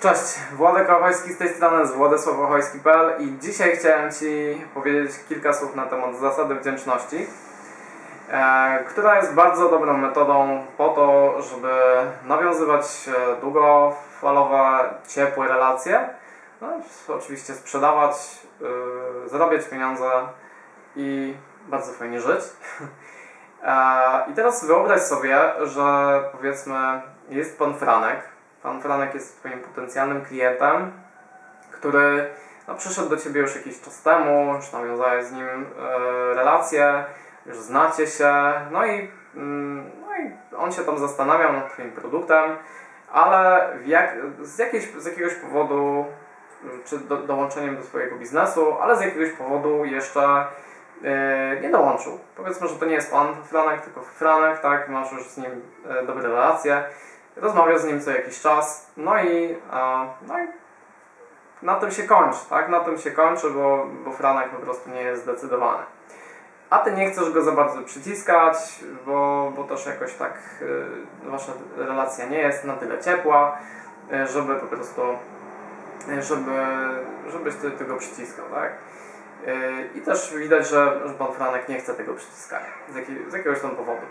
Cześć, Władek Ochojski z tej strony, z władysławochojski.pl i dzisiaj chciałem Ci powiedzieć kilka słów na temat zasady wdzięczności, e, która jest bardzo dobrą metodą po to, żeby nawiązywać e, długofalowe, ciepłe relacje, no, oczywiście sprzedawać, e, zarabiać pieniądze i bardzo fajnie żyć. I teraz wyobraź sobie, że powiedzmy jest Pan Franek, Pan Franek jest Twoim potencjalnym klientem, który no, przyszedł do Ciebie już jakiś czas temu, już nawiązałeś z nim e, relacje, już znacie się, no i, mm, no i on się tam zastanawiał nad Twoim produktem, ale jak, z, jakiejś, z jakiegoś powodu, czy do, dołączeniem do Twojego biznesu, ale z jakiegoś powodu jeszcze e, nie dołączył. Powiedzmy, że to nie jest Pan Franek, tylko Franek, tak, masz już z nim e, dobre relacje rozmawiał z nim co jakiś czas, no i, no i na tym się kończy, tak? Na tym się kończy, bo, bo Franek po prostu nie jest zdecydowany. A ty nie chcesz go za bardzo przyciskać, bo, bo też jakoś tak y, wasza relacja nie jest na tyle ciepła, y, żeby po prostu, żeby, żebyś ty tego przyciskał, tak? I też widać, że, że pan Franek nie chce tego przyciskania z, z jakiegoś tam powodu.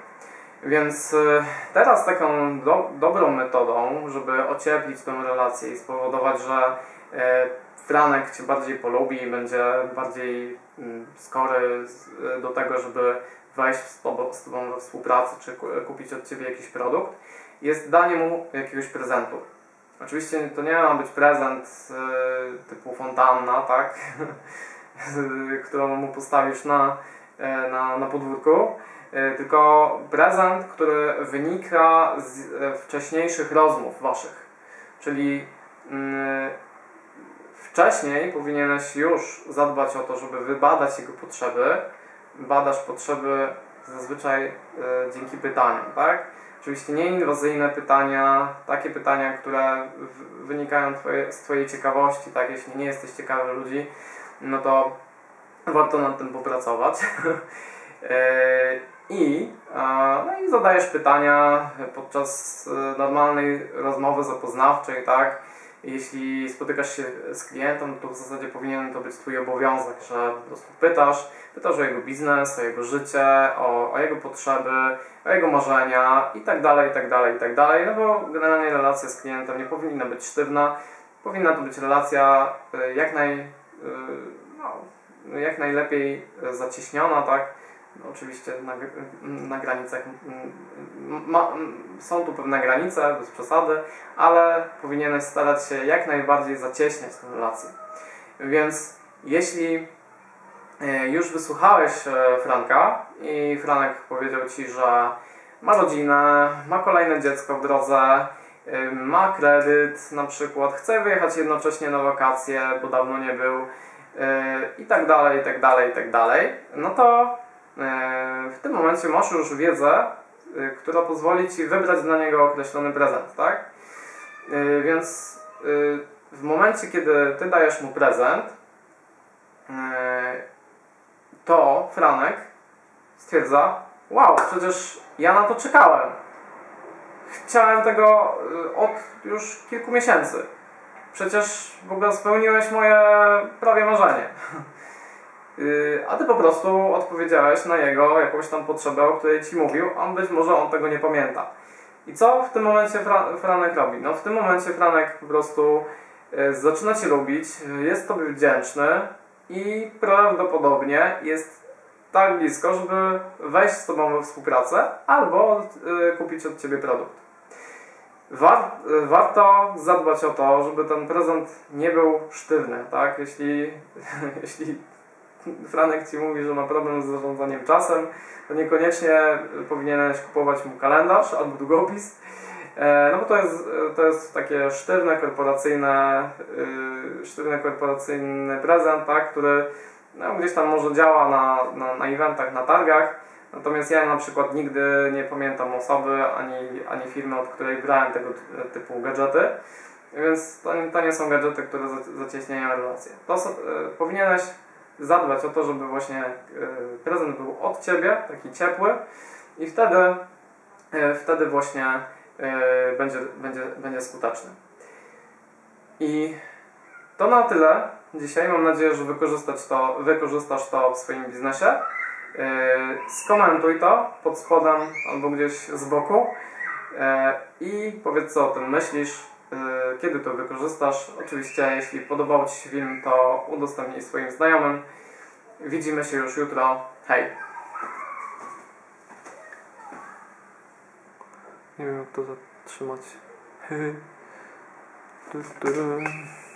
Więc y, teraz taką do, dobrą metodą, żeby ocieplić tę relację i spowodować, że e, Franek Cię bardziej polubi i będzie bardziej mm, skory do tego, żeby wejść z Tobą, z tobą we współpracę, czy kupić od Ciebie jakiś produkt, jest danie mu jakiegoś prezentu. Oczywiście to nie ma być prezent e, typu fontanna, tak? którą mu postawisz na, e, na, na podwórku, E, tylko prezent, który wynika z e, wcześniejszych rozmów Waszych. Czyli mm, wcześniej powinieneś już zadbać o to, żeby wybadać jego potrzeby. Badasz potrzeby zazwyczaj e, dzięki pytaniom, tak? Oczywiście nieinwazyjne pytania, takie pytania, które wynikają twoje, z Twojej ciekawości, tak? Jeśli nie jesteś ciekawy ludzi, no to warto nad tym popracować. I, no i zadajesz pytania podczas e, normalnej rozmowy zapoznawczej, tak? Jeśli spotykasz się z klientem, to w zasadzie powinien to być Twój obowiązek, że po prostu pytasz, pytasz o jego biznes, o jego życie, o, o jego potrzeby, o jego marzenia i tak dalej, i tak dalej, i tak dalej, no bo generalnie relacja z klientem nie powinna być sztywna, powinna to być relacja e, jak, naj, e, no, jak najlepiej zacieśniona, tak? Oczywiście na, na granicach ma, są tu pewne granice, bez przesady, ale powinieneś starać się jak najbardziej zacieśniać tę relację. Więc jeśli e, już wysłuchałeś e, Franka i Franek powiedział Ci, że ma rodzinę, ma kolejne dziecko w drodze, e, ma kredyt na przykład, chce wyjechać jednocześnie na wakacje, bo dawno nie był i tak dalej, i tak dalej, i tak dalej, no to w tym momencie masz już wiedzę, e, która pozwoli Ci wybrać dla niego określony prezent, tak? E, więc w momencie, kiedy Ty dajesz mu prezent, to Franek stwierdza, wow, przecież ja na to czekałem. Chciałem tego od już kilku miesięcy. Przecież w ogóle spełniłeś moje prawie marzenie. Y, a ty po prostu odpowiedziałeś na jego jakąś tam potrzebę, o której ci mówił, a być może on tego nie pamięta. I co w tym momencie Fra Franek robi? No w tym momencie Franek po prostu y, zaczyna cię lubić, jest tobie wdzięczny i prawdopodobnie jest tak blisko, żeby wejść z tobą we współpracę albo y, kupić od ciebie produkt. War, warto zadbać o to, żeby ten prezent nie był sztywny, tak? Jeśli, jeśli Franek Ci mówi, że ma problem z zarządzaniem czasem, to niekoniecznie powinieneś kupować mu kalendarz albo długopis, e, no bo to jest, to jest takie sztywne, korporacyjne, y, sztywny korporacyjny prezent, tak, który no, gdzieś tam może działa na, na, na eventach, na targach, natomiast ja na przykład nigdy nie pamiętam osoby ani, ani firmy, od której brałem tego typu gadżety, więc to, to nie są gadżety, które zacieśniają relacje. To e, powinieneś zadbać o to, żeby właśnie e, prezent był od Ciebie, taki ciepły i wtedy, e, wtedy właśnie e, będzie, będzie, będzie skuteczny. I to na tyle dzisiaj. Mam nadzieję, że wykorzystać to, wykorzystasz to w swoim biznesie. Skomentuj to pod spodem albo gdzieś z boku i powiedz co o tym myślisz, kiedy to wykorzystasz. Oczywiście jeśli podobał Ci się film, to udostępnij swoim znajomym. Widzimy się już jutro. Hej! Nie wiem jak to zatrzymać.